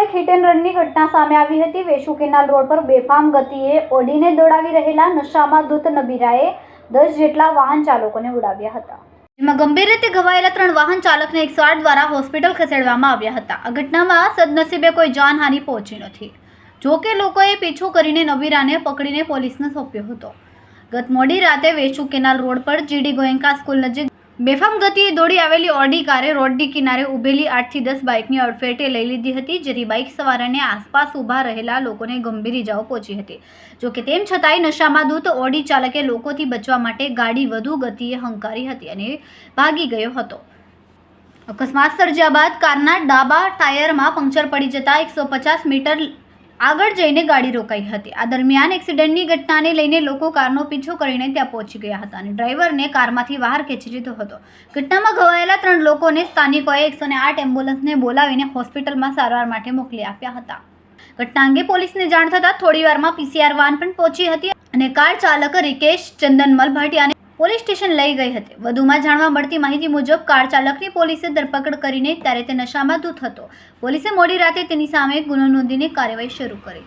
એક hit and રનની ઘટના સામે આવી હતી. વેશુ કેનાલ રોડ પર બેફામ ગતિએ ઓડીને દોડાવી રહેલા નશામાં ધૂત નબીરાએ દસ જેટલા વાહન ચાલકોને ઉડાવ્યા હતા. જેમાં ગંભીર રીતે ઘવાયેલા ત્રણ વાહન ચાલકને એકસો આઠ દ્વારા હોસ્પિટલ ખસેડવામાં આવ્યા હતા. આ ઘટનામાં સદનસીબે કોઈ જાનહાનિ પહોંચી નથી. જો કે લોકોએ પીછો કરીને નબીરાને પકડીને પોલીસને સોંપ્યો હતો. ગત મોડી રાતે વેચુ કેનાલ રોડ પર જીડી ગોયંકા સ્કૂલ નજીક બેફામ ગતિએ દોડી આવેલી ઓડી કારે રોડની કિનારે ઊભેલી આઠથી દસ બાઇકની અડફેટે લઈ લીધી હતી, જેથી બાઇક સવારોને આસપાસ ઊભા રહેલા લોકોને ગંભીર ઇજાઓ પહોંચી હતી. જો કે તેમ છતાંય નશામાં દૂત ઓડી ચાલકે લોકોથી બચવા માટે ગાડી વધુ ગતિએ હંકારી હતી અને ભાગી ગયો હતો. અકસ્માત સર્જ્યા બાદ કારના ડાબા ટાયરમાં પંક્ચર પડી જતા એકસો પચાસ મીટર આગળ જઈને ગાડી રોકાઈ હતી. આ દરમિયાન એક્સિડન્ટની ઘટનાને લઈને લોકો કારનો પીછો કરીને ત્યાં પહોંચી ગયા હતા અને ડ્રાઈવરને કારમાંથી બહાર ખેંચી લીધો હતો. ઘટનામાં ઘવાયેલા ત્રણ લોકોને સ્થાનિકોએ એકસો ને આઠ એમ્બ્યુલન્સને બોલાવીને હોસ્પિટલમાં સારવાર માટે મોકલી આપ્યા હતા. ઘટના અંગે પોલીસને જાણ થતાં થોડીવારમાં પીસીઆર વાન પણ પહોંચી હતી અને કાર ચાલક રિકેશ ચંદનમલ ભાટિયાને પોલીસ સ્ટેશન લઈ ગઈ હતી. વધુમાં જાણવા મળતી માહિતી મુજબ, કાર ચાલકની પોલીસે ધરપકડ કરીને ત્યારે તે નશામાં ધૂત હતો. પોલીસે મોડી રાતે તેની સામે ગુનો નોંધીને કાર્યવાહી શરૂ કરી.